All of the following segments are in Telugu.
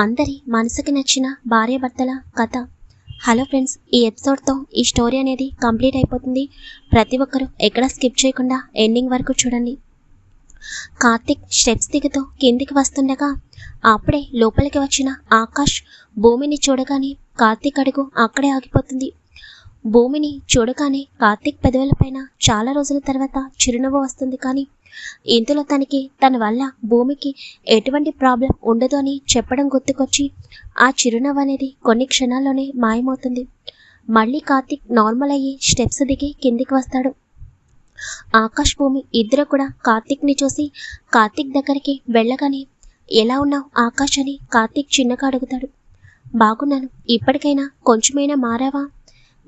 అందరి మనసుకి నచ్చిన భార్యాభర్తల కథ. హలో ఫ్రెండ్స్ ఈ ఎపిసోడ్తో ఈ స్టోరీ అనేది కంప్లీట్ అయిపోతుంది. ప్రతి ఒక్కరూ ఎక్కడ స్కిప్ చేయకుండా ఎండింగ్ వరకు చూడండి. కార్తిక్ స్టెప్స్ దిగుతూ కిందికి వస్తుండగా అప్పుడే లోపలికి వచ్చిన ఆకాష్ భూమిని చూడగానే కార్తిక్ అడుగు అక్కడే ఆగిపోతుంది. భూమిని చూడగానే కార్తిక్ పెదవులపైన చాలా రోజుల తర్వాత చిరునవ్వు వస్తుంది కానీ ఇందులో తనకి తన వల్ల భూమికి ఎటువంటి ప్రాబ్లం ఉండదు అని చెప్పడం గుర్తుకొచ్చి ఆ చిరునవ్వు అనేది కొన్ని క్షణాల్లోనే మాయమవుతుంది. మళ్ళీ కార్తిక్ నార్మల్ అయ్యి స్టెప్స్ దిగి కిందికి వస్తాడు. ఆకాష్ భూమి ఇద్దరు కూడా కార్తిక్ని చూసి కార్తిక్ దగ్గరికి వెళ్ళగానే ఎలా ఉన్నావు ఆకాష్ అని కార్తిక్ చిన్నగా అడుగుతాడు. బాగున్నాను. ఇప్పటికైనా కొంచెమైనా మారావా?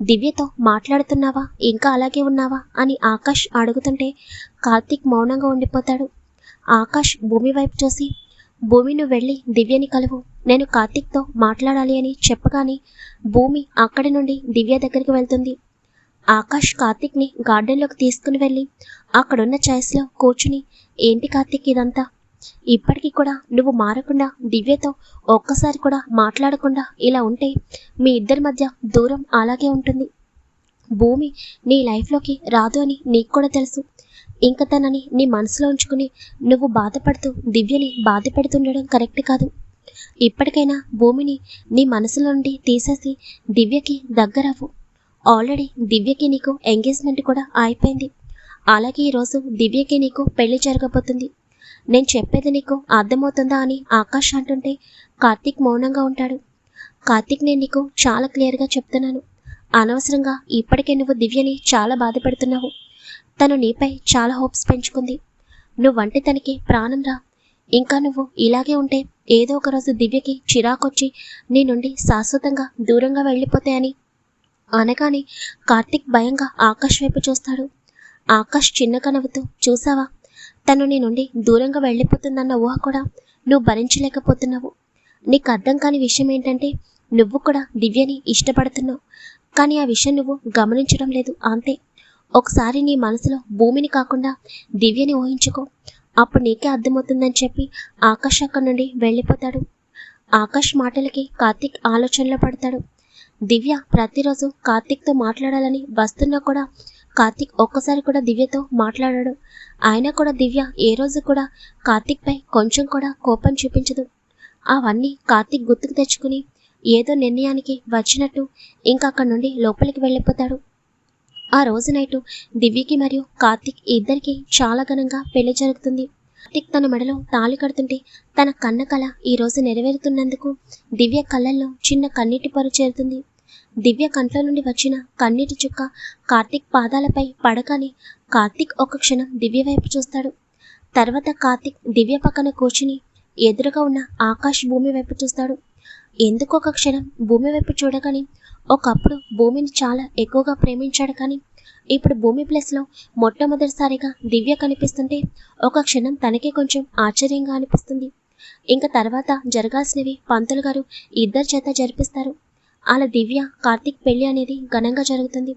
దివ్యతో మాట్లాడుతున్నావా? ఇంకా అలాగే ఉన్నావా? అని ఆకాష్ అడుగుతుంటే కార్తీక్ మౌనంగా ఉండిపోతాడు. ఆకాష్ భూమి వైపు చూసి భూమి నువ్వు వెళ్ళి దివ్యని కలువు. నేను కార్తీక్తో మాట్లాడాలి అని చెప్పగానే భూమి అక్కడి నుండి దివ్య దగ్గరికి వెళ్తుంది. ఆకాష్ కార్తీక్ని గార్డెన్లోకి తీసుకుని వెళ్ళి అక్కడున్న చైర్స్లో కూర్చుని ఏంటి కార్తీక్ ఇదంతా? ఇప్పటికీ కూడా నువ్వు మారకుండా దివ్యతో ఒక్కసారి కూడా మాట్లాడకుండా ఇలా ఉంటే మీ ఇద్దరి మధ్య దూరం అలాగే ఉంటుంది. భూమి నీ లైఫ్లోకి రాదు అని నీకు కూడా తెలుసు. ఇంక తనని నీ మనసులో ఉంచుకుని నువ్వు బాధపడుతూ దివ్యని బాధ పెడుతుండడం కరెక్ట్ కాదు. ఇప్పటికైనా భూమిని నీ మనసులో నుండి తీసేసి దివ్యకి దగ్గరవ్వు. ఆల్రెడీ దివ్యకి నీకు ఎంగేజ్మెంట్ కూడా అయిపోయింది. అలాగే ఈరోజు దివ్యకి నీకు పెళ్ళి జరగబోతుంది. నేను చెప్పేది నీకు అర్థమవుతుందా అని ఆకాష్ అంటుంటే కార్తీక్ మౌనంగా ఉంటాడు. కార్తీక్ నేను నీకు చాలా క్లియర్గా చెప్తున్నాను. అనవసరంగా ఇప్పటికే నువ్వు దివ్యని చాలా బాధపడుతున్నావు. తను నీపై చాలా హోప్స్ పెంచుకుంది. నువ్వంటే తనకి ప్రాణం రా. ఇంకా నువ్వు ఇలాగే ఉంటే ఏదో ఒక రోజు దివ్యకి చిరాకొచ్చి నీ నుండి శాశ్వతంగా దూరంగా వెళ్ళిపోతాయని అనగానే కార్తిక్ భయంగా ఆకాష్ వైపు చూస్తాడు. ఆకాష్ చిన్నగా నవ్వుతూ చూసావా? తను నీ నుండి దూరంగా వెళ్ళిపోతుందన్న ఊహ కూడా నువ్వు భరించలేకపోతున్నావు. నీకు అర్థం కాని విషయం ఏంటంటే నువ్వు కూడా దివ్యని ఇష్టపడుతున్నావు. కానీ ఆ విషయం నువ్వు గమనించడం లేదు. అంతే. ఒకసారి నీ మనసులో భూమిని కాకుండా దివ్యని ఊహించుకో. అప్పుడు నీకే అర్థమవుతుందని చెప్పి ఆకాష్ అక్కడి నుండి వెళ్ళిపోతాడు. ఆకాష్ మాటలకి కార్తిక్ ఆలోచనలో పడతాడు. దివ్య ప్రతిరోజు కార్తిక్తో మాట్లాడాలని వస్తున్నా కూడా కార్తిక్ ఒక్కసారి కూడా దివ్యతో మాట్లాడాడు. ఆయన కూడా దివ్య ఏ రోజు కూడా కార్తిక్పై కొంచెం కూడా కోపం చూపించదు. అవన్నీ కార్తిక్ గుర్తుకు తెచ్చుకుని ఏదో నిర్ణయానికి వచ్చినట్టు ఇంకా అక్కడి నుండి లోపలికి వెళ్ళిపోతాడు. ఆ రోజు నైటు దివ్యకి మరియు కార్తిక్ ఇద్దరికి చాలా ఘనంగా పెళ్ళి జరుగుతుంది. కార్తిక్ తన మెడలో తాళి కడుతుంటే తన కన్న కళ ఈ రోజు నెరవేరుతున్నందుకు దివ్య కళ్ళల్లో చిన్న కన్నీటి పొర చేరుతుంది. దివ్య కంట్లో నుండి వచ్చిన కన్నీటి చుక్క కార్తిక్ పాదాలపై పడగానే కార్తిక్ ఒక క్షణం దివ్య వైపు చూస్తాడు. తర్వాత కార్తిక్ దివ్య పక్కన కూర్చుని ఎదురుగా ఉన్న ఆకాశ్ భూమి వైపు చూస్తాడు. ఎందుకు ఒక క్షణం భూమి వైపు చూడగానే ఒకప్పుడు భూమిని చాలా ఎక్కువగా ప్రేమించాడు కానీ ఇప్పుడు భూమి ప్లేస్లో మొట్టమొదటిసారిగా దివ్య కనిపిస్తుంటే ఒక క్షణం తనకే కొంచెం ఆశ్చర్యంగా అనిపిస్తుంది. ఇంకా తర్వాత జరగాల్సినవి పంతులు గారు ఇద్దరి చేత జరిపిస్తారు. అలా దివ్య కార్తిక్ పెళ్ళి అనేది ఘనంగా జరుగుతుంది.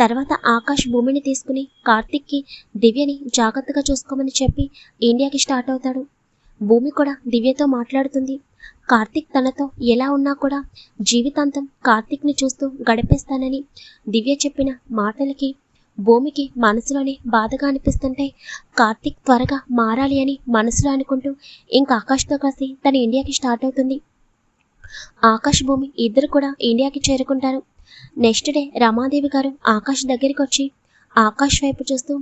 తర్వాత ఆకాష్ భూమిని తీసుకుని కార్తిక్కి దివ్యని జాగ్రత్తగా చూసుకోమని చెప్పి ఇండియాకి స్టార్ట్ అవుతాడు. భూమి కూడా దివ్యతో మాట్లాడుతుంది. కార్తిక్ తనతో ఎలా ఉన్నా కూడా జీవితాంతం కార్తిక్ని చూస్తూ గడిపేస్తానని దివ్య చెప్పిన మాటలకి భూమికి మనసులోనే బాధగా అనిపిస్తుంటే కార్తిక్ త్వరగా మారాలి అని మనసులో అనుకుంటూ ఇంకా ఆకాష్తో కలిసి తన ఇండియాకి స్టార్ట్ అవుతుంది. ఆకాష్ భూమి ఇద్దరు కూడా ఇండియాకి చేరుకుంటారు. నెక్స్ట్ డే రమాదేవి గారు ఆకాష్ దగ్గరికి వచ్చి ఆకాష్ వైపు చూస్తూ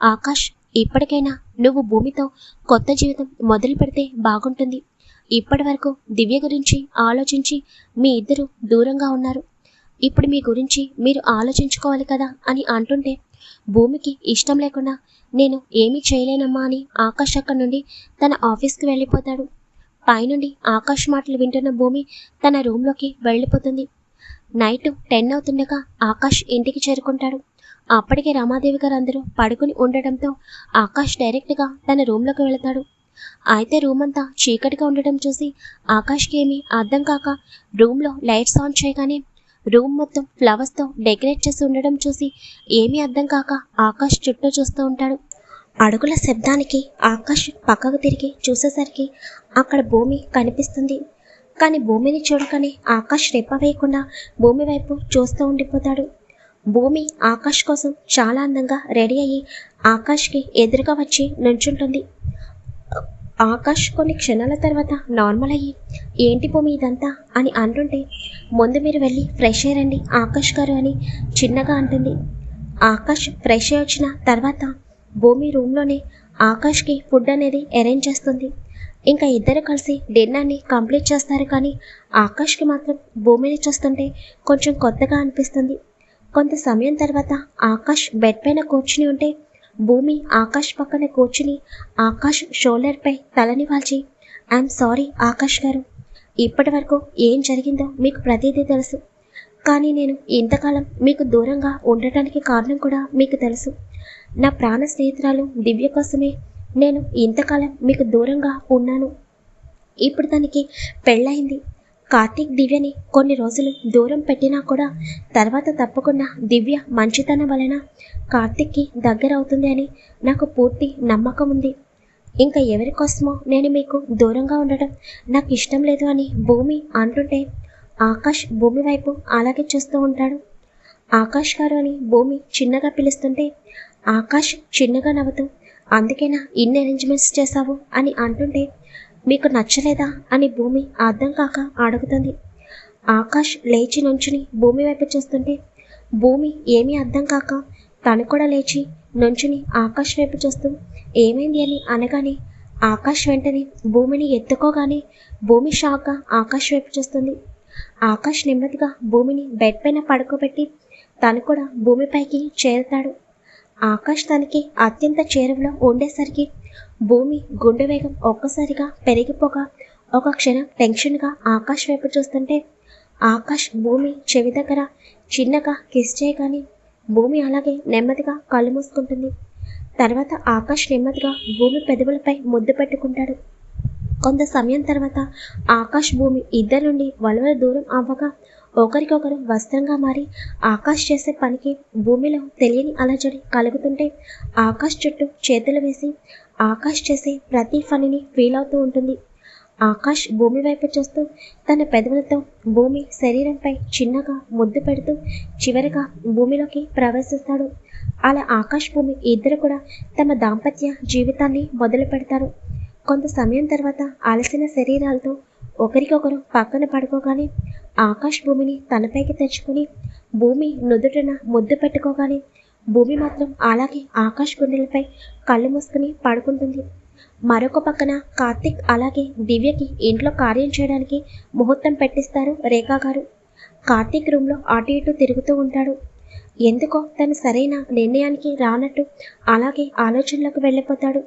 ఆకాష్ ఇప్పటికైనా నువ్వు భూమితో కొత్త జీవితం మొదలు పెడితే బాగుంటుంది. ఇప్పటి వరకు దివ్య గురించి ఆలోచించి మీ ఇద్దరు దూరంగా ఉన్నారు. ఇప్పుడు మీ గురించి మీరు ఆలోచించుకోవాలి కదా అని అంటుంటే భూమికి ఇష్టం లేకుండా నేను ఏమీ చేయలేనమ్మా అని ఆకాష్ అక్కడి నుండి తన ఆఫీస్కి వెళ్ళిపోతాడు. పైనుండి ఆకాష్ మాటలు వింటున్న భూమి తన రూమ్లోకి వెళ్ళిపోతుంది. నైట్ టెన్ అవుతుండగా ఆకాష్ ఇంటికి చేరుకుంటాడు. అప్పటికే రమాదేవి గారు అందరూ పడుకుని ఉండటంతో ఆకాష్ డైరెక్ట్గా తన రూమ్లోకి వెళతాడు. అయితే రూమ్ అంతా చీకటిగా ఉండటం చూసి ఆకాష్కి ఏమీ అర్థం కాక రూమ్లో లైట్స్ ఆన్ చేయగానే రూమ్ మొత్తం ఫ్లవర్స్తో డెకరేట్ చేసి ఉండడం చూసి ఏమీ అర్థం కాక ఆకాష్ చుట్టూ చూస్తూ ఉంటాడు. అడుగుల శబ్దానికి ఆకాష్ పక్కకు తిరిగి చూసేసరికి అక్కడ భూమి కనిపిస్తుంది. కానీ భూమిని చూడగానే ఆకాష్ రెప్ప వేయకుండా భూమి వైపు చూస్తూ ఉండిపోతాడు. భూమి ఆకాష్ కోసం చాలా అందంగా రెడీ అయ్యి ఆకాష్కి ఎదురుగా వచ్చి నుంచుంటుంది. ఆకాష్ కొన్ని క్షణాల తర్వాత నార్మల్ అయ్యి ఏంటి భూమి ఇదంతా? అని అంటుంటే ముందు మీరు వెళ్ళి ఫ్రెష్ అయ్యండి ఆకాష్ గారు అని చిన్నగా అంటుంది. ఆకాష్ ఫ్రెష్ అయ్యి వచ్చిన తర్వాత భూమి రూమ్లోనే ఆకాష్కి ఫుడ్ అనేది అరేంజ్ చేస్తుంది. ఇంకా ఇద్దరు కలిసి డిన్నర్ని కంప్లీట్ చేస్తారు కానీ ఆకాష్కి మాత్రం భూమిని చూస్తుంటే కొంచెం కొత్తగా అనిపిస్తుంది. కొంత సమయం తర్వాత ఆకాష్ బెడ్ పైన కూర్చుని ఉంటే భూమి ఆకాష్ పక్కన కూర్చుని ఆకాష్ షోల్డర్పై తలని వాల్చి ఐఎమ్ సారీ ఆకాష్ గారు. ఇప్పటి వరకు ఏం జరిగిందో మీకు ప్రతిదీ తెలుసు. కానీ నేను ఇంతకాలం మీకు దూరంగా ఉండటానికి కారణం కూడా మీకు తెలుసు. నా ప్రాణ స్నేహితురాలు దివ్య కోసమే నేను ఇంతకాలం మీకు దూరంగా ఉన్నాను. ఇప్పుడు దానికి పెళ్ళయింది. కార్తీక్ దివ్యని కొన్ని రోజులు దూరం పెట్టినా కూడా తర్వాత తప్పకుండా దివ్య మంచితనం వలన కార్తీక్కి దగ్గర అవుతుంది అని నాకు పూర్తి నమ్మకం ఉంది. ఇంకా ఎవరి కోసమో నేను మీకు దూరంగా ఉండడం నాకు ఇష్టం లేదు అని భూమి అంటుంటే ఆకాష్ భూమి వైపు అలాగే చూస్తూ ఉంటాడు. ఆకాష్ గారు అని భూమి చిన్నగా పిలుస్తుంటే ఆకాష్ చిన్నగా నవ్వుతూ అందుకేనా ఇన్ని అరేంజ్మెంట్స్ చేశావు? అని అంటుంటే మీకు నచ్చలేదా అని భూమి అర్థం కాక అడుగుతుంది. ఆకాష్ లేచి నుంచుని భూమి వైపు చూస్తుంటే భూమి ఏమీ అర్థం కాక తను కూడా లేచి నుంచుని ఆకాష్ వైపు చూస్తూ ఏమైంది అని అనగానే ఆకాష్ వెంటనే భూమిని ఎత్తుకోగానే భూమి షాక్గా ఆకాష్ వైపు చూస్తుంది. ఆకాష్ నెమ్మదిగా భూమిని బెడ్ పైన పడుకోబెట్టి తను కూడా భూమిపైకి చేరుతాడు. ఆకాష్ తనకి అత్యంత చేరువలో ఉండేసరికి భూమి గుండె వేగం ఒక్కసారిగా పెరిగిపోగా ఒక క్షణం టెన్షన్గా ఆకాష్ వైపు చూస్తుంటే ఆకాష్ భూమి చెవి దగ్గర చిన్నగా కిస్ చేయగానే భూమి అలాగే నెమ్మదిగా కళ్ళు మూసుకుంటుంది. తర్వాత ఆకాష్ నెమ్మదిగా భూమి పెదవులపై ముద్దు పెట్టుకుంటాడు. కొంత సమయం తర్వాత ఆకాష్ భూమి ఇద్దరు నుండి వలవల దూరం అవ్వగా ఒకరికొకరు వస్త్రంగా మారి ఆకాష్ చేసే పనికి భూమిలో తెలియని అలజడి కలుగుతుంటే ఆకాష్ చుట్టూ చేతులు వేసి ఆకాష్ చేసే ప్రతి పనిని ఫీల్ అవుతూ ఉంటుంది. ఆకాష్ భూమి వైపు చూస్తూ తన పెదవులతో భూమి శరీరంపై చిన్నగా ముద్దు పెడుతూ చివరిగా భూమిలోకి ప్రవేశిస్తాడు. అలా ఆకాష్ భూమి ఇద్దరు కూడా తమ దాంపత్య జీవితాన్ని మొదలు పెడతారు. కొంత సమయం తర్వాత అలసిన శరీరాలతో ఒకరికొకరు పక్కన పడుకోగానే ఆకాశ భూమిని తనపైకి తెచ్చుకొని భూమి నుదుటన ముద్దు పెట్టుకోగానే భూమి మాత్రం అలాగే ఆకాష్ గుండెలపై కళ్ళు మూసుకుని పడుకుంటుంది. మరొక పక్కన కార్తిక్ అలాగే దివ్యకి ఇంట్లో కార్యం చేయడానికి ముహూర్తం పెట్టిస్తారు రేఖా గారు. కార్తీక్ రూమ్లో అటు ఇటు తిరుగుతూ ఉంటాడు. ఎందుకో తను సరైన నిర్ణయానికి రానట్టు అలాగే ఆలోచనలకు వెళ్ళిపోతాడు.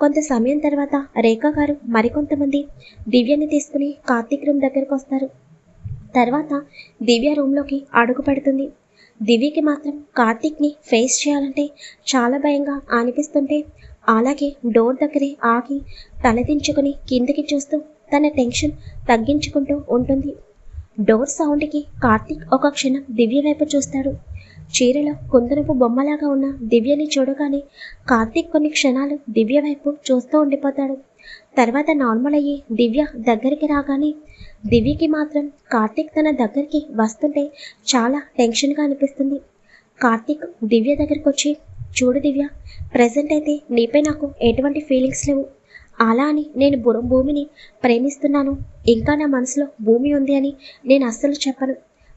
కొంత సమయం తర్వాత రేఖా గారు మరికొంతమంది దివ్యని తీసుకుని కార్తీక్ రూమ్ దగ్గరకు వస్తారు. తర్వాత దివ్య రూమ్లోకి అడుగు పెడుతుంది. దివ్యకి మాత్రం కార్తీక్ని ఫేస్ చేయాలంటే చాలా భయంగా అనిపిస్తుంటే అలాగే డోర్ దగ్గరే ఆగి తలదించుకుని కిందికి చూస్తూ తన టెన్షన్ తగ్గించుకుంటూ ఉంటుంది. డోర్ సౌండ్కి కార్తీక్ ఒక క్షణం దివ్య వైపు చూస్తాడు. చీరలో కుందనపు బొమ్మలాగా ఉన్న దివ్యని చూడగానే కార్తీక్ కొన్ని క్షణాలు దివ్య వైపు చూస్తూ ఉండిపోతాడు. తర్వాత నార్మల్ అయ్యి దివ్య దగ్గరికి రాగానే దివ్యకి మాత్రం కార్తీక్ తన దగ్గరికి వస్తుంటే చాలా టెన్షన్గా అనిపిస్తుంది. కార్తీక్ దివ్య దగ్గరికి వచ్చి చూడు దివ్య ప్రజెంట్ అయితే నీపై నాకు ఎటువంటి ఫీలింగ్స్ లేవు. అలా అని నేను బురం భూమిని ప్రేమిస్తున్నాను. ఇంకా నా మనసులో భూమి ఉంది అని నేను అస్సలు చెప్పను.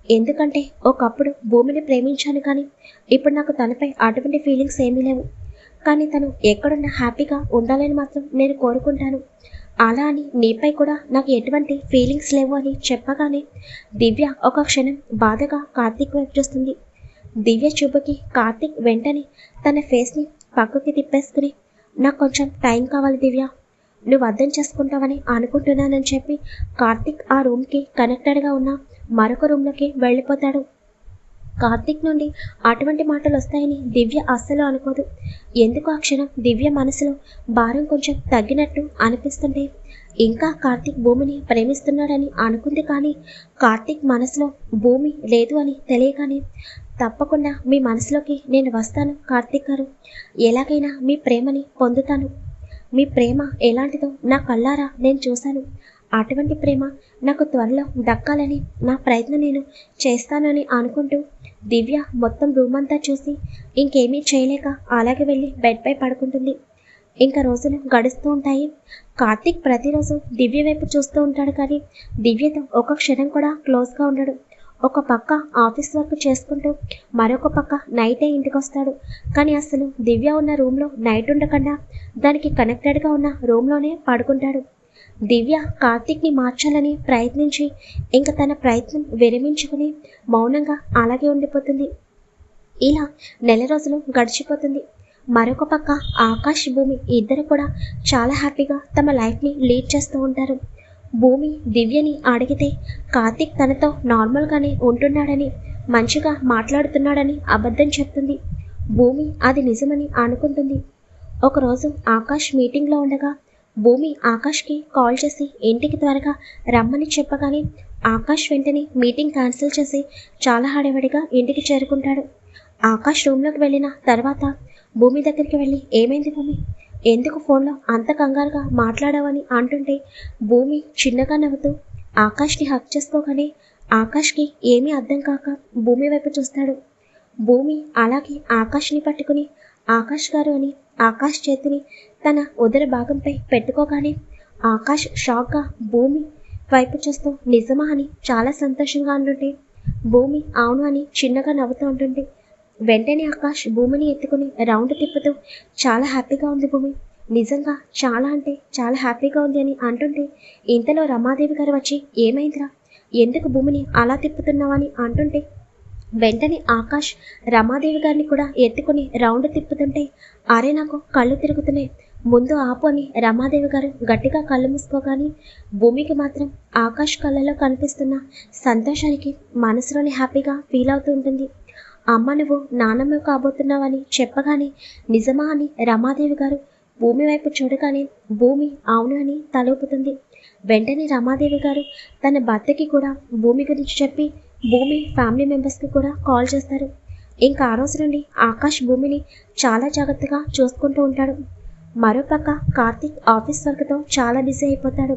ఎందుకంటే ఒకప్పుడు భూమిని ప్రేమించాను కానీ ఇప్పుడు నాకు తనపై అటువంటి ఫీలింగ్స్ ఏమీ లేవు. కానీ తను ఎక్కడున్నా హ్యాపీగా ఉండాలని మాత్రం నేను కోరుకుంటాను. అలా అని నీపై కూడా నాకు ఎటువంటి ఫీలింగ్స్ లేవు అని చెప్పగానే దివ్య ఒక క్షణం బాధగా కార్తీక్ వైపు చూస్తుంది. దివ్య చూపుకి కార్తీక్ వెంటనే తన ఫేస్ని పక్కకి తిప్పేసుకుని నాకు కొంచెం టైం కావాలి దివ్య. నువ్వు అర్థం చేసుకుంటావని అనుకుంటున్నానని చెప్పి కార్తీక్ ఆ రూమ్కి కనెక్టెడ్గా ఉన్న మరొక రూమ్లోకి వెళ్ళిపోతాడు. కార్తీక్ నుండి అటువంటి మాటలు వస్తాయని దివ్య అస్సలు అనుకోదు. ఎందుకు ఆ క్షణం దివ్య మనసులో భారం కొంచెం తగ్గినట్టు అనిపిస్తుంటే? ఇంకా కార్తీక్ భూమిని ప్రేమిస్తున్నాడని అనుకుంది కానీ కార్తీక్ మనసులో భూమి లేదు అని తెలియగానే తప్పకుండా మీ మనసులోకి నేను వస్తాను కార్తీక్ గారు. ఎలాగైనా మీ ప్రేమని పొందుతాను. మీ ప్రేమ ఎలాంటిదో నా కళ్ళారా నేను చూశాను. అటువంటి ప్రేమ నాకు త్వరలో దక్కాలని నా ప్రయత్నం నేను చేస్తానని అనుకుంటూ దివ్య మొత్తం రూమ్ అంతా చూసి ఇంకేమీ చేయలేక అలాగే వెళ్ళి బెడ్పై పడుకుంటుంది. ఇంకా రోజులు గడుస్తూ ఉంటాయి. కార్తీక్ ప్రతిరోజు దివ్య వైపు చూస్తూ ఉంటాడు కానీ దివ్యతో ఒక క్షణం కూడా క్లోజ్గా ఉండడు. ఒక పక్క ఆఫీస్ వర్క్ చేసుకుంటూ మరొక పక్క నైటే ఇంటికి వస్తాడు. కానీ అసలు దివ్య ఉన్న రూమ్లో నైట్ ఉండకుండా దానికి కనెక్టెడ్గా ఉన్న రూమ్లోనే పడుకుంటాడు. దివ్య కార్తీక్ని మార్చాలని ప్రయత్నించి ఇంకా తన ప్రయత్నం విరమించుకుని మౌనంగా అలాగే ఉండిపోతుంది. ఇలా నెల రోజులు గడిచిపోతుంది. మరొక పక్క ఆకాష్ భూమి ఇద్దరు కూడా చాలా హ్యాపీగా తమ లైఫ్ని లీడ్ చేస్తూ ఉంటారు. భూమి దివ్యని అడిగితే కార్తీక్ తనతో నార్మల్గానే ఉంటున్నాడని మంచిగా మాట్లాడుతున్నాడని అబద్ధం చెప్తుంది. భూమి అది నిజమని అనుకుంటుంది. ఒకరోజు ఆకాష్ మీటింగ్లో ఉండగా భూమి ఆకాష్కి కాల్ చేసి ఇంటికి త్వరగా రమ్మని చెప్పగానే ఆకాష్ వెంటనే మీటింగ్ క్యాన్సిల్ చేసి చాలా హడావిడిగా ఇంటికి చేరుకుంటాడు. ఆకాష్ రూమ్లోకి వెళ్ళిన తర్వాత భూమి దగ్గరికి వెళ్ళి ఏమైంది భూమి? ఎందుకు ఫోన్లో అంత కంగారుగా మాట్లాడావని అంటుంటే భూమి చిన్నగా నవ్వుతూ ఆకాష్ని హక్ చేసుకోగానే ఆకాష్కి ఏమీ అర్థం కాక భూమి వైపు చూస్తాడు. భూమి అలాగే ఆకాష్ని పట్టుకుని ఆకాష్ గారు అని ఆకాష్ చేతిని తన ఉదర భాగంపై పెట్టుకోగానే ఆకాష్ షాక్గా భూమి వైపు చూస్తూ నిజమా అని చాలా సంతోషంగా అంటుంటే భూమి అవును అని చిన్నగా నవ్వుతూ ఉంటుంది వెంటనే ఆకాష్ భూమిని ఎత్తుకుని రౌండ్ తిప్పుతూ చాలా హ్యాపీగా ఉంది భూమి. నిజంగా చాలా అంటే చాలా హ్యాపీగా ఉంది అని అంటుంటే ఇంతలో రమాదేవి గారు వచ్చి ఏమైందిరా? ఎందుకు భూమిని అలా తిప్పుతున్నావని అంటుంటే వెంటనే ఆకాష్ రమాదేవి గారిని కూడా ఎత్తుకుని రౌండ్ తిప్పుతుంటే అరే నాకు కళ్ళు తిరుగుతున్నాయి. ముందు ఆపు అని రమాదేవి గారు గట్టిగా కళ్ళు మూసుకోగాని భూమికి మాత్రం ఆకాష్ కళ్ళలో కనిపిస్తున్న సంతోషానికి మనసులోని హ్యాపీగా ఫీల్ అవుతూ ఉంటుంది. అమ్మ నువ్వు నానమ్మ కాబోతున్నావని చెప్పగానే నిజమా అని రమాదేవి గారు భూమి వైపు చూడగానే భూమి అవును అని తలూపుతుంది. వెంటనే రమాదేవి గారు తన భర్తకి కూడా భూమి గురించి చెప్పి భూమి ఫ్యామిలీ మెంబర్స్కి కూడా కాల్ చేస్తారు. ఇంకా ఆ రోజు నుండి ఆకాష్ భూమిని చాలా జాగ్రత్తగా చూసుకుంటూ ఉంటాడు. మరోపక్క కార్తీక్ ఆఫీస్ వర్క్తో చాలా బిజీ అయిపోతాడు.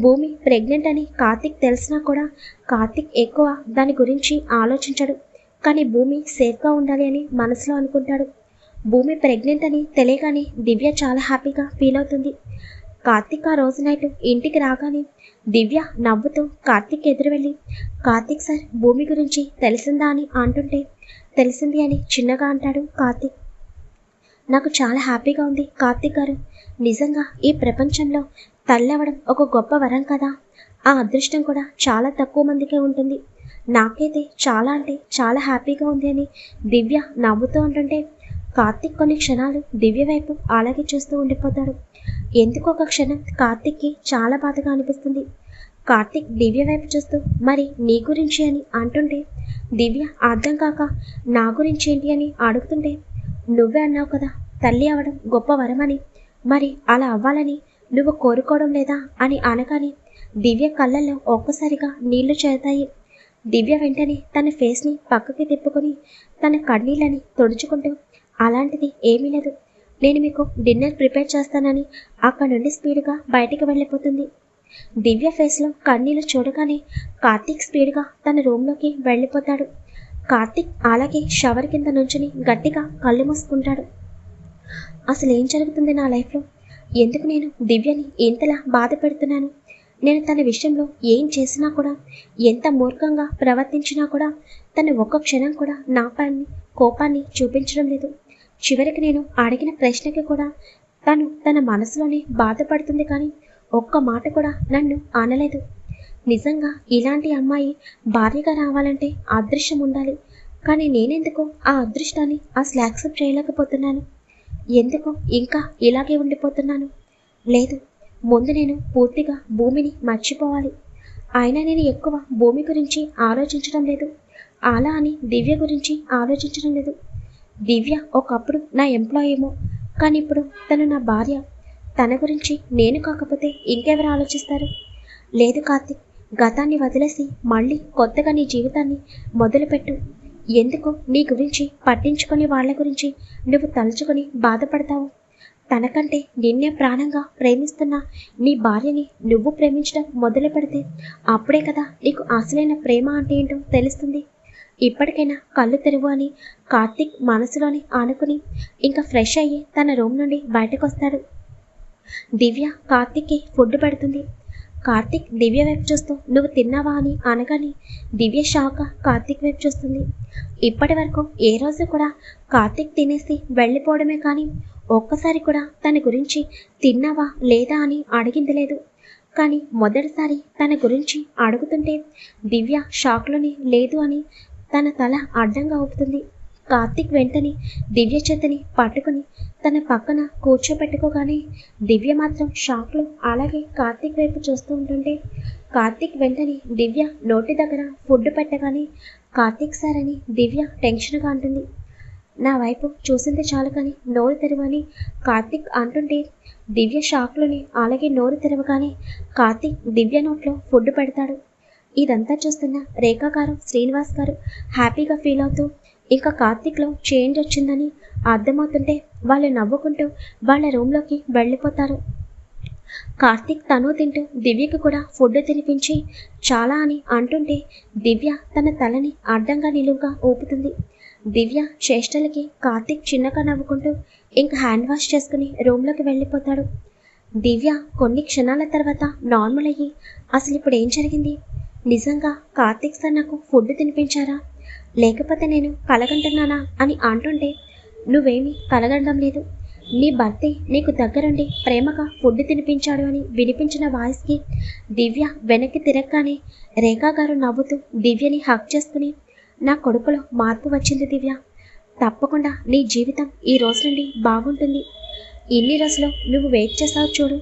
భూమి ప్రెగ్నెంట్ అని కార్తీక్ తెలిసినా కూడా కార్తీక్ ఎక్కువ దాని గురించి ఆలోచించడు. కానీ భూమి సేఫ్గా ఉండాలి అని మనసులో అనుకుంటాడు. భూమి ప్రెగ్నెంట్ అని తెలియగానే దివ్య చాలా హ్యాపీగా ఫీల్ అవుతుంది. కార్తీక్ ఆ రోజు నైట్ ఇంటికి రాగానే దివ్య నవ్వుతూ కార్తిక్ ఎదురు వెళ్ళి కార్తీక్ సార్ భూమి గురించి తెలిసిందా అని అంటుంటే తెలిసింది అని చిన్నగా అంటాడు కార్తిక్. నాకు చాలా హ్యాపీగా ఉంది కార్తిక్ గారు. నిజంగా ఈ ప్రపంచంలో తల్లవడం ఒక గొప్ప వరం కదా. ఆ అదృష్టం కూడా చాలా తక్కువ మందికే ఉంటుంది. నాకైతే చాలా అంటే చాలా హ్యాపీగా ఉంది అని దివ్య నవ్వుతూ ఉంటుంటే కార్తిక్ కొన్ని క్షణాలు దివ్య వైపు అలాగే చూస్తూ ఉండిపోతాడు. ఎందుకు ఒక క్షణం కార్తిక్కి చాలా బాధగా అనిపిస్తుంది. కార్తీక్ దివ్య వైపు చూస్తూ మరి నీ గురించి అని అంటుంటే దివ్య అర్థం కాక నా గురించి ఏంటి అని అడుగుతుంటే నువ్వే అన్నావు కదా తల్లి అవడం గొప్ప వరమని. మరి అలా అవ్వాలని నువ్వు కోరుకోవడం లేదా అని అనగానే దివ్య కళ్ళల్లో ఒక్కసారిగా నీళ్ళు చేరుతాయి. దివ్య వెంటనే తన ఫేస్ని పక్కకి తిప్పుకొని తన కన్నీళ్ళని తుడుచుకుంటూ అలాంటిది ఏమీ లేదు. నేను మీకు డిన్నర్ ప్రిపేర్ చేస్తానని అక్కడ నుండి స్పీడ్గా బయటికి వెళ్ళిపోతుంది. దివ్య ఫేస్లో కన్నీళ్ళు చూడగానే కార్తీక్ స్పీడ్గా తన రూమ్లోకి వెళ్ళిపోతాడు. కార్తీక్ అలాగే షవర్ కింద నుంచుని గట్టిగా కళ్ళు మూసుకుంటాడు. అసలు ఏం జరుగుతుంది నా లైఫ్లో? ఎందుకు నేను దివ్యని ఇంతలా బాధ పెడుతున్నాను? నేను తన విషయంలో ఏం చేసినా కూడా ఎంత మూర్ఖంగా ప్రవర్తించినా కూడా తను ఒక్క క్షణం కూడా నా కోపాన్ని చూపించడం లేదు. చివరికి నేను అడిగిన ప్రశ్నకి కూడా తను తన మనసులోనే బాధపడుతుంది కానీ ఒక్క మాట కూడా నన్ను అనలేదు నిజంగా ఇలాంటి అమ్మాయి భార్యగా రావాలంటే అదృష్టం ఉండాలి. కానీ నేనెందుకు ఆ అదృష్టాన్ని అసలు యాక్సెప్ట్ చేయలేకపోతున్నాను? ఎందుకు ఇంకా ఇలాగే ఉండిపోతున్నాను? లేదు ముందు నేను పూర్తిగా భూమిని మర్చిపోవాలి. అయినా నేను ఎక్కువ భూమి గురించి ఆలోచించడం లేదు. అలా అని దివ్య గురించి ఆలోచించడం లేదు. దివ్య ఒకప్పుడు నా ఎంప్లాయీమో. కానీ ఇప్పుడు తను నా భార్య. తన గురించి నేను కాకపోతే ఇంకెవరు ఆలోచిస్తారు? లేదు కార్తిక్ గతాన్ని వదిలేసి మళ్ళీ కొత్తగా నీ జీవితాన్ని మొదలుపెట్టు. ఎందుకు నీ గురించి పట్టించుకొని వాళ్ళ గురించి నువ్వు తలుచుకొని బాధపడతావు? తనకంటే నిన్నే ప్రాణంగా ప్రేమిస్తున్న నీ భార్యని నువ్వు ప్రేమించడం మొదలు పెడితే అప్పుడే కదా నీకు అసలైన ప్రేమ అంటే ఏంటో తెలుస్తుంది? ఇప్పటికైనా కళ్ళు తెరువు అని కార్తిక్ మనసులోని ఆనుకుని ఇంకా ఫ్రెష్ అయ్యి తన రూమ్ నుండి బయటకు వస్తాడు దివ్య కార్తిక్కి ఫుడ్ పెడుతుంది. కార్తిక్ దివ్య వైపు చూస్తూ నువ్వు తిన్నావా? అని అనగానే దివ్య షాక కార్తిక్ వైపు చూస్తుంది. ఇప్పటి వరకు ఏ రోజు కూడా కార్తిక్ తినేసి వెళ్ళిపోవడమే కానీ ఒక్కసారి కూడా తన గురించి తిన్నావా లేదా అని అడిగింది లేదు. కానీ మొదటిసారి తన గురించి అడుగుతుంటే దివ్య షాక్లోనే లేదు అని తన తల అడ్డంగా ఊపుతుంది. కార్తిక్ వెంటనే దివ్య చేతిని పట్టుకుని తన పక్కన కూర్చోపెట్టుకోగానే దివ్య మాత్రం షాక్లో అలాగే కార్తిక్ వైపు చూస్తూ ఉంటుంటే కార్తిక్ వెంటనే దివ్య నోటి దగ్గర ఫుడ్ పెట్టగానే కార్తిక్ సార్ అని దివ్య టెన్షన్గా అంటుంది. నా వైపు చూసింది చాలు కానీ నోరు తెరవని కార్తిక్ అంటుంటే దివ్య షాక్లోని అలాగే నోరు తెరవగానే కార్తిక్ దివ్య నోట్లో ఫుడ్ పెడతాడు. ఇదంతా చూస్తున్న రేఖా గారు శ్రీనివాస్ గారు హ్యాపీగా ఫీల్ అవుతూ ఇక కార్తిక్లో చేంజ్ వచ్చిందని అర్థమవుతుంటే వాళ్ళు నవ్వుకుంటూ వాళ్ళ రూమ్లోకి వెళ్ళిపోతారు. కార్తిక్ తను తింటూ దివ్యకు కూడా ఫుడ్ తినిపించి చాలా అని అంటుంటే దివ్య తన తలని అడ్డంగా నిలువుగా ఊపుతుంది. దివ్య చేష్టలకి కార్తిక్ చిన్నగా నవ్వుకుంటూ ఇంక హ్యాండ్ వాష్ చేసుకుని రూమ్లోకి వెళ్ళిపోతాడు. దివ్య కొన్ని క్షణాల తర్వాత నార్మల్ అయ్యి అసలు ఇప్పుడు ఏం జరిగింది? నిజంగా కార్తిక్ సార్ నాకు ఫుడ్ తినిపించారా? లేకపోతే నేను కలగంటున్నానా అని అంటుంటే నువ్వేమీ కలగండం లేదు. నీ భర్తే నీకు దగ్గరుండి ప్రేమగా ఫుడ్ తినిపించాడు అని వినిపించిన వాయిస్కి దివ్య వెనక్కి తిరగగానే రేఖా గారు నవ్వుతూ దివ్యని హక్ చేసుకుని నా కొడుకులో మార్పు వచ్చింది దివ్య. తప్పకుండా నీ జీవితం ఈ రోజు నుండి బాగుంటుంది. ఇన్ని రోజులు నువ్వు వెయిట్ చేసావు చూడు.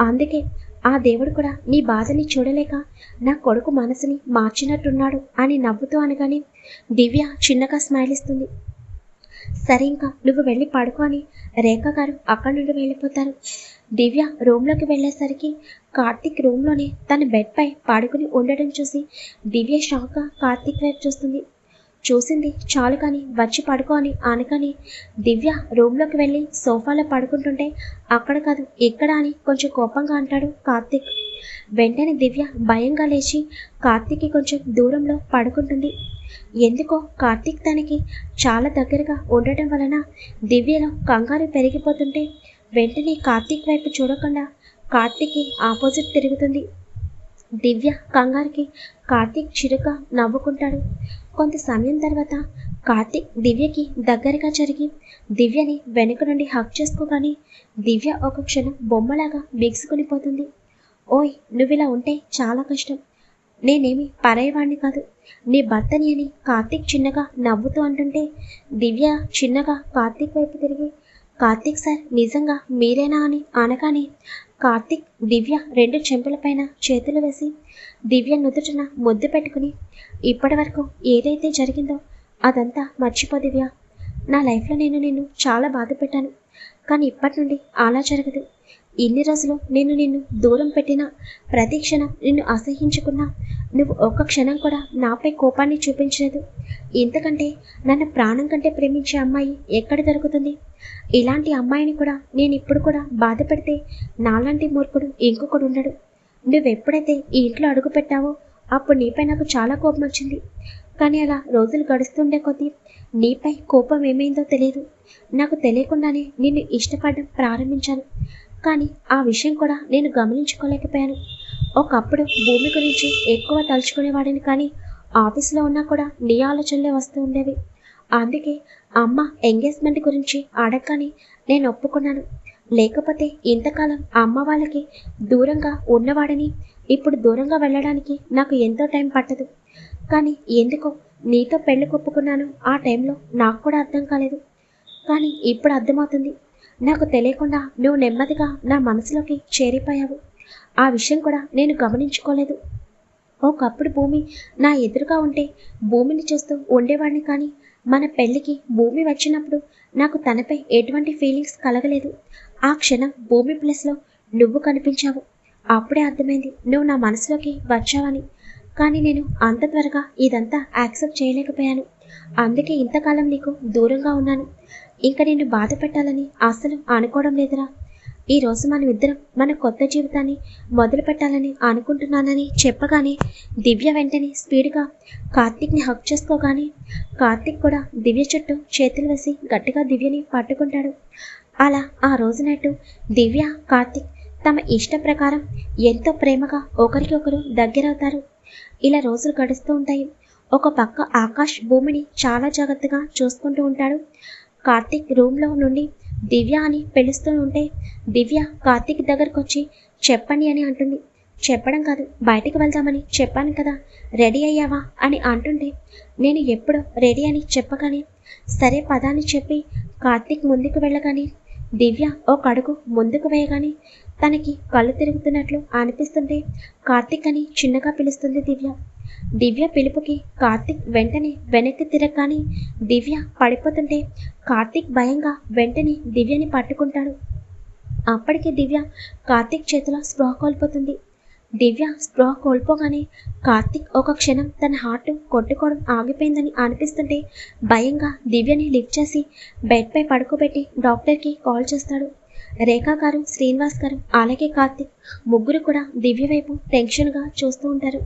అందుకే ఆ దేవుడు కూడా నీ బాధని చూడలేక నా కొడుకు మనసుని మార్చినట్టున్నాడు అని నవ్వుతూ అనగానే దివ్య చిన్నగా స్మైల్ ఇస్తుంది సరే ఇంకా నువ్వు వెళ్ళి పడుకో అని రేఖ గారు అక్కడి నుండి వెళ్ళిపోతారు. దివ్య రూమ్లోకి వెళ్ళేసరికి కార్తిక్ రూమ్లోనే తన బెడ్పై పడుకుని ఉండడం చూసి దివ్య షాక్గా కార్తిక్ వైపు చూస్తుంది. చూసింది. చాలు కానీ వచ్చి పడుకో అని ఆనకని దివ్య రూమ్లోకి వెళ్ళి సోఫాలో పడుకుంటుంటే అక్కడ కాదు ఇక్కడ అని కొంచెం కోపంగా అంటాడు కార్తిక్. వెంటనే దివ్య భయంగా లేచి కార్తిక్కి కొంచెం దూరంలో పడుకుంటుంది. ఎందుకో కార్తీక్ తనకి చాలా దగ్గరగా ఉండటం వలన దివ్యలో కంగారు పెరిగిపోతుంటే వెంటనే కార్తీక్ వైపు చూడకుండా కార్తీక్కి ఆపోజిట్ తిరుగుతుంది. దివ్య కంగారుకి కార్తీక్ చిరుగా నవ్వుకుంటాడు. కొంత సమయం తర్వాత కార్తీక్ దివ్యకి దగ్గరగా జరిగి దివ్యని వెనుక నుండి హక్ చేసుకోగానే దివ్య ఒక క్షణం బొమ్మలాగా బిగుసుకునిపోతుంది ఓయ్ నువ్విలా ఉంటే చాలా కష్టం. నేనేమి పరాయవాణ్ణి కాదు. నీ భర్తని అని కార్తీక్ చిన్నగా నవ్వుతూ అంటుంటే దివ్య చిన్నగా కార్తీక్ వైపు తిరిగి కార్తీక్ సార్ నిజంగా మీరేనా? అని అనగానే కార్తీక్ దివ్య రెండు చెంపలపైన చేతులు వేసి దివ్య నుదుటన ముద్దు పెట్టుకుని ఇప్పటి వరకు ఏదైతే జరిగిందో అదంతా మర్చిపో దివ్య. నా లైఫ్లో నేను నిన్ను చాలా బాధ పెట్టాను. కానీ ఇప్పటి నుండి అలా జరగదు. ఇన్ని రోజులు నేను నిన్ను దూరం పెట్టినా ప్రతి క్షణం నిన్ను అసహించుకున్నా నువ్వు ఒక్క క్షణం కూడా నాపై కోపాన్ని చూపించలేదు. ఇంతకంటే నన్ను ప్రాణం కంటే ప్రేమించే అమ్మాయి ఎక్కడ దొరుకుతుంది? ఇలాంటి అమ్మాయిని కూడా నేను ఇప్పుడు కూడా బాధ పెడితే నాలాంటి మూర్ఖుడు ఇంకొకడు ఉండడు. నువ్వెప్పుడైతే ఈ ఇంట్లో అడుగు పెట్టావో అప్పుడు నీపై నాకు చాలా కోపం వచ్చింది. కానీ అలా రోజులు గడుస్తుండే కొద్దీ నీపై కోపం ఏమైందో తెలియదు నాకు తెలియకుండానే నిన్ను ఇష్టపడడం ప్రారంభించాను. కానీ ఆ విషయం కూడా నేను గమనించుకోలేకపోయాను. ఒకప్పుడు భూమి గురించి ఎక్కువ తలుచుకునేవాడిని కానీ ఆఫీస్లో ఉన్నా కూడా నీ ఆలోచనలే వస్తూ ఉండేవి. అందుకే అమ్మ ఎంగేజ్మెంట్ గురించి అడగని నేను ఒప్పుకున్నాను. లేకపోతే ఇంతకాలం అమ్మ వాళ్ళకి దూరంగా ఉన్నవాడని ఇప్పుడు దూరంగా వెళ్ళడానికి నాకు ఎంతో టైం పట్టదు. కానీ ఎందుకో నీతో పెళ్ళి కొప్పుకున్నాను ఆ టైంలో నాకు కూడా అర్థం కాలేదు. కానీ ఇప్పుడు అర్థమవుతుంది. నాకు తెలియకుండా నువ్వు నెమ్మదిగా నా మనసులోకి చేరిపోయావు. ఆ విషయం కూడా నేను గమనించుకోలేదు. ఒకప్పుడు భూమి నా ఎదురుగా ఉంటే భూమిని చూస్తూ ఉండేవాడిని కానీ మన పెళ్ళికి భూమి వచ్చినప్పుడు నాకు తనపై ఎటువంటి ఫీలింగ్స్ కలగలేదు. ఆ క్షణం భూమి ప్లేస్లో నువ్వు కనిపించావు. అప్పుడే అర్థమైంది నువ్వు నా మనసులోకి వచ్చావని. కానీ నేను అంత త్వరగా ఇదంతా యాక్సెప్ట్ చేయలేకపోయాను. అందుకే ఇంతకాలం నీకు దూరంగా ఉన్నాను. ఇంకా నిన్ను బాధ పెట్టాలని అసలు అనుకోవడం లేదురా. ఈ రోజు మనం ఇద్దరం మన కొత్త జీవితాన్ని మొదలు పెట్టాలని అనుకుంటున్నానని చెప్పగానే దివ్య వెంటనే స్పీడ్గా కార్తీక్ని హక్ చేసుకోగానే కార్తిక్ కూడా దివ్య చుట్టూ చేతులు వేసి గట్టిగా దివ్యని పట్టుకుంటాడు. అలా ఆ రోజు దివ్య కార్తీక్ తమ ఇష్ట ప్రకారం ఎంతో ప్రేమగా ఒకరికి ఒకరు దగ్గరవుతారు. ఇలా రోజులు గడుస్తూ ఉంటాయి. ఒక పక్క ఆకాష్ భూమిని చాలా జాగ్రత్తగా చూసుకుంటూ ఉంటాడు. కార్తీక్ రూమ్లో నుండి దివ్య అని పిలుస్తూ ఉంటే దివ్య కార్తీక్ దగ్గరకు వచ్చి చెప్పండి అని అంటుంది. చెప్పడం కాదు బయటికి వెళ్దామని చెప్పాను కదా రెడీ అయ్యావా? అని అంటుంటే నేను ఎప్పుడు రెడీ అని చెప్పగానే సరే పదాన్ని చెప్పి కార్తీక్ ముందుకు వెళ్ళగానే దివ్య ఓ కడుగు ముందుకు వేయగానే తనకి కళ్ళు తిరుగుతున్నట్లు అనిపిస్తుంటే కార్తీక్ అని చిన్నగా పిలుస్తుంది దివ్య. దివ్య పిలుపుకి కార్తిక్ వెంటనే వెనక్కి తిరగగానే దివ్య పడిపోతుంటే కార్తిక్ భయంగా వెంటనే దివ్యని పట్టుకుంటాడు. అప్పటికే దివ్య కార్తీక్ చేతిలో స్పృహ కోల్పోతుంది. దివ్య స్పృహ కోల్పోగానే కార్తిక్ ఒక క్షణం తన హార్ట్ కొట్టుకోవడం ఆగిపోయిందని అనిపిస్తుంటే భయంగా దివ్యని లిఫ్ట్ చేసి బెడ్పై పడుకోబెట్టి డాక్టర్కి కాల్ చేస్తాడు. రేఖా గారు శ్రీనివాస్ గారు అలాగే కార్తిక్ ముగ్గురు కూడా దివ్య వైపు టెన్షన్గా చూస్తూ ఉంటారు.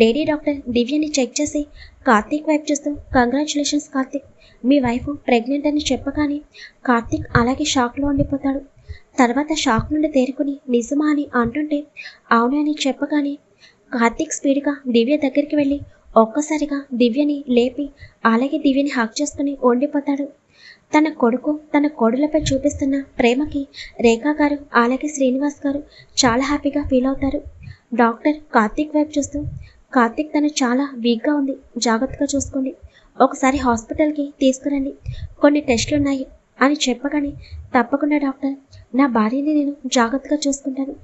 లేడీ డాక్టర్ దివ్యని చెక్ చేసి కార్తీక్ వైపు చూస్తూ కంగ్రాచులేషన్స్ కార్తీక్ మీ వైఫ్ ప్రెగ్నెంట్ అని చెప్పగానే కార్తీక్ అలాగే షాక్లో ఉండిపోతాడు. తర్వాత షాక్ నుండి తేరుకుని నిజమా అని అంటుంటే అవును అని చెప్పగానే కార్తీక్ స్పీడ్గా దివ్య దగ్గరికి వెళ్ళి ఒక్కసారిగా దివ్యని లేపి అలాగే దివ్యని హక్ చేసుకుని ఉండిపోతాడు. తన కొడుకు తన కోడలపై చూపిస్తున్న ప్రేమకి రేఖా గారు అలాగే శ్రీనివాస్ గారు చాలా హ్యాపీగా ఫీల్ అవుతారు. డాక్టర్ కార్తీక్ వైపు చూస్తూ కార్తీక్ తను చాలా వీక్గా ఉంది జాగ్రత్తగా చూసుకోండి. ఒకసారి హాస్పిటల్కి తీసుకురండి కొన్ని టెస్టులు ఉన్నాయి అని చెప్పగానే తప్పకుండా డాక్టర్ నా భార్యని నేను జాగ్రత్తగా చూసుకుంటాను.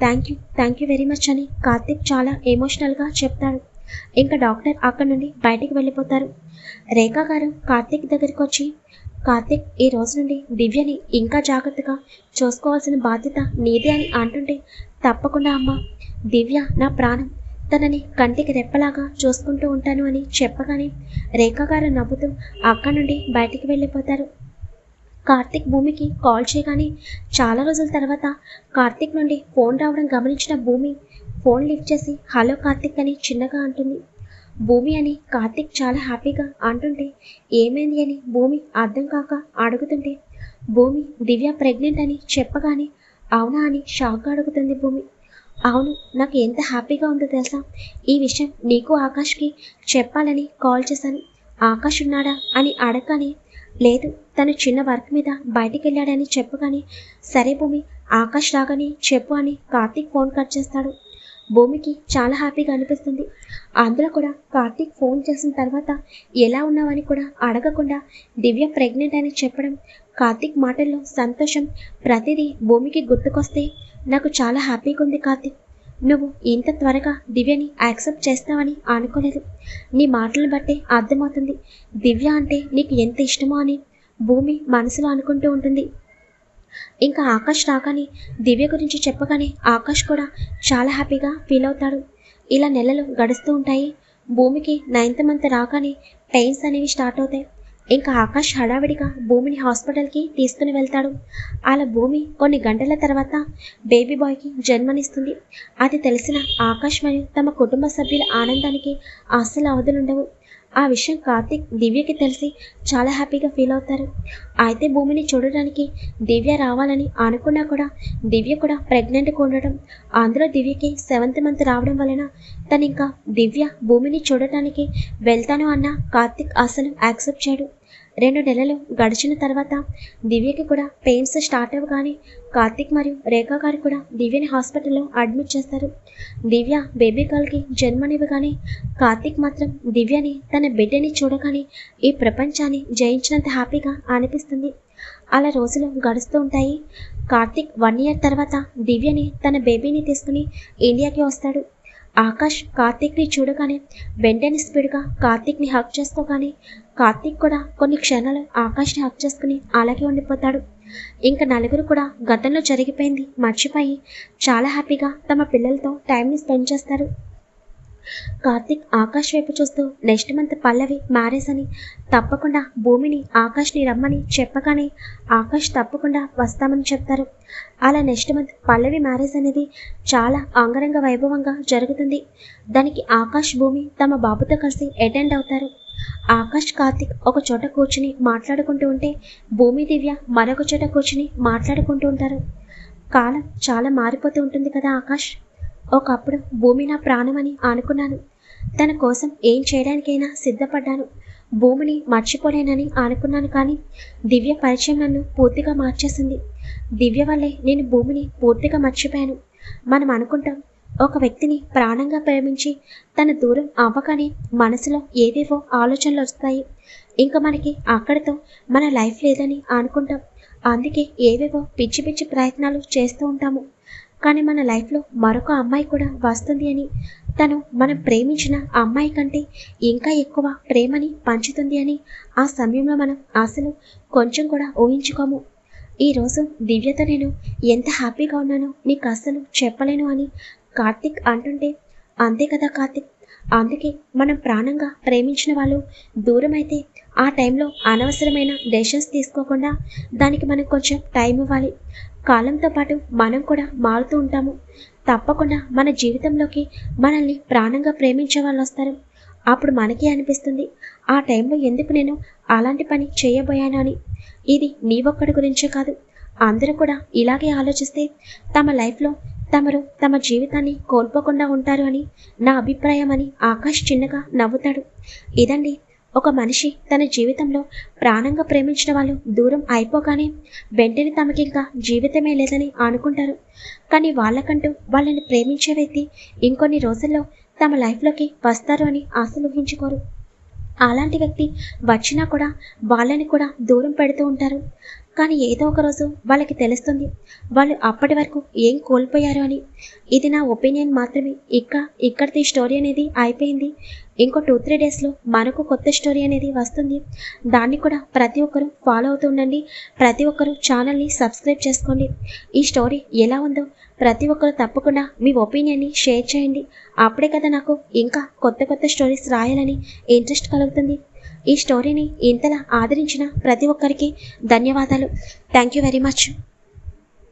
Thank you thank you very much అని కార్తీక్ చాలా ఎమోషనల్గా చెప్తాడు. ఇంకా డాక్టర్ అక్కడి నుండి బయటికి వెళ్ళిపోతారు. రేఖా గారు కార్తీక్ దగ్గరికి వచ్చి కార్తిక్ ఈ రోజు నుండి దివ్యని ఇంకా జాగ్రత్తగా చూసుకోవాల్సిన బాధ్యత నీదే అని అంటుంటే తప్పకుండా అమ్మ. దివ్య నా ప్రాణం. తనని కంటికి రెప్పలాగా చూసుకుంటూ ఉంటాను అని చెప్పగానే రేఖ గారు నవ్వుతూ అక్కడి నుండి బయటికి వెళ్ళిపోతారు. కార్తిక్ భూమికి కాల్ చేయగానే చాలా రోజుల తర్వాత కార్తిక్ నుండి ఫోన్ రావడం గమనించిన భూమి ఫోన్ లిఫ్ట్ చేసి హలో కార్తిక్ అని చిన్నగా అంటుంది. భూమి అని కార్తిక్ చాలా హ్యాపీగా అంటుంటే ఏమైంది అని భూమి అర్థం కాక అడుగుతుంటే భూమి దివ్య ప్రెగ్నెంట్ అని చెప్పగానే అవునా అని షాక్గా అడుగుతుంది భూమి. అవును నాకు ఎంత హ్యాపీగా ఉందో తెలుసా? ఈ విషయం నీకు ఆకాష్కి చెప్పాలని కాల్ చేశాను. ఆకాష్ ఉన్నాడా అని అడగని లేదు తను చిన్న వర్క్ మీద బయటికి వెళ్ళాడని చెప్పగానే సరే భూమి ఆకాష్ రాగానే చెప్పు అని కార్తీక్ ఫోన్ కట్ చేస్తాడు. భూమికి చాలా హ్యాపీగా అనిపిస్తుంది. అందులో కూడా కార్తీక్ ఫోన్ చేసిన తర్వాత ఎలా ఉన్నావని కూడా అడగకుండా దివ్య ప్రెగ్నెంట్ అని చెప్పడం కార్తీక్ మాటల్లో సంతోషం ప్రతిదీ భూమికి గుర్తుకొస్తే నాకు చాలా హ్యాపీగా ఉంది కార్తీక్. నువ్వు ఇంత త్వరగా దివ్యని యాక్సెప్ట్ చేస్తావని అనుకోలేదు. నీ మాటలను బట్టే అర్థమవుతుంది. దివ్య అంటే నీకు ఎంత ఇష్టమో అని భూమి మనసులో అనుకుంటూ ఉంటుంది. ఇంకా ఆకాష్ రాగానే దివ్య గురించి చెప్పగానే ఆకాష్ కూడా చాలా హ్యాపీగా ఫీల్ అవుతాడు. ఇలా నెలలు గడుస్తూ ఉంటాయి. భూమికి నైన్త్ మంత్ రాగానే పెయిన్స్ అనేవి స్టార్ట్ అవుతాయి. ఇంకా ఆకాష్ హడావిడిగా భూమిని హాస్పిటల్కి తీసుకుని వెళ్తాడు. అలా భూమి కొన్ని గంటల తర్వాత బేబీ బాయ్కి జన్మనిస్తుంది. అది తెలిసిన ఆకాష్ మరియు తమ కుటుంబ సభ్యుల ఆనందానికి అస్సలు అవధులుండవు. ఆ విషయం కార్తిక్ దివ్యకి తెలిసి చాలా హ్యాపీగా ఫీల్ అవుతారు. అయితే భూమిని చూడడానికి దివ్య రావాలని అనుకున్నా కూడా దివ్య కూడా ప్రెగ్నెంట్గా ఉండడం అందులో దివ్యకి సెవెంత్ మంత్ రావడం వలన తను ఇంకా దివ్య భూమిని చూడటానికి వెళ్తాను అన్న కార్తిక్ అసలు యాక్సెప్ట్ చేయడు. రెండు నెలలు గడిచిన తర్వాత దివ్యకి కూడా పెయిన్స్ స్టార్ట్ అవ్వగానే కార్తిక్ మరియు రేఖా గారు కూడా దివ్యని హాస్పిటల్లో అడ్మిట్ చేస్తారు. దివ్య బేబీ గర్ల్కి జన్మనివ్వగానే కార్తిక్ మాత్రం దివ్యని తన బిడ్డని చూడగానే ఈ ప్రపంచాన్ని జయించినంత హ్యాపీగా అనిపిస్తుంది. అలా రోజులు గడుస్తూ ఉంటాయి. కార్తిక్ వన్ ఇయర్ తర్వాత దివ్యని తన బేబీని తీసుకుని ఇండియాకి వస్తాడు. ఆకాష్ కార్తీక్ని చూడగానే వెంటనే స్పీడ్గా కార్తీక్ని హక్ చేసుకోగానే కార్తీక్ కూడా కొన్ని క్షణాలు ఆకాష్ని హక్ చేసుకుని అలాగే ఉండిపోతాడు. ఇంకా నలుగురు కూడా గతంలో జరిగిపోయింది మర్చిపోయి చాలా హ్యాపీగా తమ పిల్లలతో టైంని స్పెండ్ చేస్తారు. కార్తిక్ ఆకాష్ వైపు చూస్తూ నెక్స్ట్ మంత్ పల్లవి మ్యారేజ్ అని తప్పకుండా భూమిని ఆకాష్ని రమ్మని చెప్పగానే ఆకాష్ తప్పకుండా వస్తామని చెప్తారు. అలా నెక్స్ట్ మంత్ పల్లవి మ్యారేజ్ అనేది చాలా అంగరంగ వైభవంగా జరుగుతుంది. దానికి ఆకాష్ భూమి తమ బాబుతో కలిసి అటెండ్ అవుతారు. ఆకాష్ కార్తిక్ ఒక చోట కూర్చుని మాట్లాడుకుంటూ ఉంటే భూమి దివ్య మరొక చోట కూర్చుని మాట్లాడుకుంటూ ఉంటారు. కాలం చాలా మారిపోతూ ఉంటుంది కదా ఆకాష్? ఒకప్పుడు భూమి నా ప్రాణమని అనుకున్నాను. తన కోసం ఏం చేయడానికైనా సిద్ధపడ్డాను. భూమిని మర్చిపోలేనని అనుకున్నాను కానీ దివ్య పరిచయం నన్ను పూర్తిగా మార్చేసింది. దివ్య వల్లే నేను భూమిని పూర్తిగా మర్చిపోయాను. మనం అనుకుంటాం ఒక వ్యక్తిని ప్రాణంగా ప్రేమించి తన దూరం అవ్వగానే మనసులో ఏవేవో ఆలోచనలు వస్తాయి. ఇంకా మనకి అక్కడితో మన లైఫ్ లేదని అనుకుంటాం. అందుకే ఏవేవో పిచ్చి పిచ్చి ప్రయత్నాలు చేస్తూ ఉంటాము. కానీ మన లైఫ్లో మరొక అమ్మాయి కూడా వస్తుంది అని తను మనం ప్రేమించిన అమ్మాయి కంటే ఇంకా ఎక్కువ ప్రేమని పంచుతుంది అని ఆ సమయంలో మనం అసలు కొంచెం కూడా ఊహించుకోము. ఈరోజు దివ్యతో నేను ఎంత హ్యాపీగా ఉన్నానో నీకు అసలు చెప్పలేను అని కార్తిక్ అంటుంటే అంతే కదా కార్తిక్. అందుకే మనం ప్రాణంగా ప్రేమించిన వాళ్ళు దూరమైతే ఆ టైంలో అనవసరమైన డెసిషన్స్ తీసుకోకుండా దానికి మనం కొంచెం టైం ఇవ్వాలి. కాలంతో పాటు మనం కూడా మారుతూ ఉంటాము. తప్పకుండా మన జీవితంలోకి మనల్ని ప్రాణంగా ప్రేమించే వాళ్ళు వస్తారు. అప్పుడు మనకి అనిపిస్తుంది ఆ టైంలో ఎందుకు నేను అలాంటి పని చేయబోయాను అని. ఇది నీ ఒక్కడి గురించే కాదు. అందరూ కూడా ఇలాగే ఆలోచిస్తే తమ లైఫ్లో తమరు తమ జీవితాన్ని కోల్పోకుండా ఉంటారు అని నా అభిప్రాయం అని ఆకాష్ చిన్నగా నవ్వుతాడు. ఇదండి ఒక మనిషి తన జీవితంలో ప్రాణంగా ప్రేమించిన వాళ్ళు దూరం అయిపోగానే వెంటనే తమకింకా జీవితమే లేదని అనుకుంటారు. కానీ వాళ్ళకంటూ వాళ్ళని ప్రేమించే వ్యక్తి ఇంకొన్ని రోజుల్లో తమ లైఫ్లోకి వస్తారు అని ఆశలు ఊహించుకోరు. అలాంటి వ్యక్తి వచ్చినా కూడా వాళ్ళని కూడా దూరం పెడుతూ ఉంటారు. కానీ ఏదో ఒక రోజు వాళ్ళకి తెలుస్తుంది. వాళ్ళు అప్పటి వరకు ఏం కోల్పోయారు అని. ఇది నా ఒపీనియన్ మాత్రమే. ఇక్క ఇక్కడిది స్టోరీ అనేది అయిపోయింది. ఇంకో టూ త్రీ డేస్లో మనకు కొత్త స్టోరీ అనేది వస్తుంది. దాన్ని కూడా ప్రతి ఒక్కరూ ఫాలో అవుతూ ఉండండి. ప్రతి ఒక్కరూ ఛానల్ని సబ్స్క్రైబ్ చేసుకోండి. ఈ స్టోరీ ఎలా ఉందో ప్రతి ఒక్కరు తప్పకుండా మీ ఒపీనియన్ని షేర్ చేయండి. అప్పుడే కదా నాకు ఇంకా కొత్త కొత్త స్టోరీస్ రాయాలని ఇంట్రెస్ట్ కలుగుతుంది. ఈ స్టోరీని ఇంతలా ఆదరించిన ప్రతి ఒక్కరికి ధన్యవాదాలు. Thank you very much